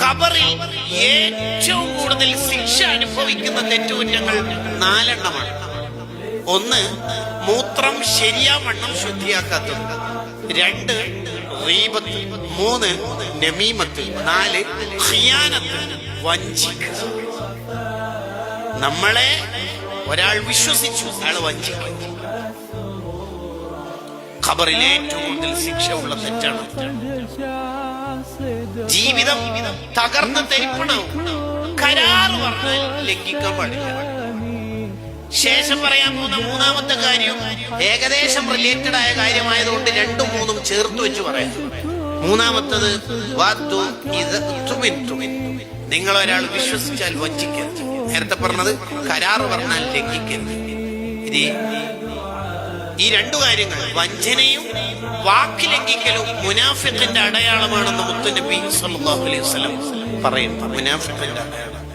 ഖബറിൽ ഏറ്റവും കൂടുതൽ ശിക്ഷ അനുഭവിക്കുന്ന തെറ്റുകുറ്റങ്ങൾ നാലെണ്ണമാണ്. ഒന്ന് മൂത്രം ശരിയാവണ്ണം ശുദ്ധിയാക്കാത്തത്. രണ്ട് റീബത്ത്. മൂന്ന് നമീമത്ത്. നാല് ഖിയാനത്ത്. വഞ്ചിക്കുക നമ്മളെ ഒരാൾ വിശ്വസിച്ചു അയാൾ വഞ്ചിക്കും. ഖബറിലെ ഏറ്റവും കൂടുതൽ ശിക്ഷ ഉള്ള തെറ്റാണ്. ജീവിതം തകർന്ന് തെരുപ്പണം കരാറ് പറഞ്ഞാൽ ലംഘിക്കാൻ പാടില്ല. ശേഷം പറയാൻ പോകുന്ന മൂന്നാമത്തെ കാര്യം ഏകദേശം റിലേറ്റഡ് ആയ കാര്യമായതുകൊണ്ട് രണ്ടും മൂന്നും ചേർത്ത് വെച്ച് പറയാം. മൂന്നാമത്തത്. നിങ്ങൾ ഒരാൾ വിശ്വസിച്ചാൽ വഞ്ചിക്കരുത്. നേരത്തെ പറഞ്ഞത് കരാറ് പറഞ്ഞാൽ ലംഘിക്കരുത്. ഇത് ഈ രണ്ടു കാര്യങ്ങൾ വഞ്ചനയും വാക്ക് മുനാഫിഖിന്റെ അടയാളമാണെന്ന് മുത്തുനബി സല്ലല്ലാഹു അലൈഹി വസല്ലം പറയുന്നു. മുനാഫിഖിന്റെ അടയാളം.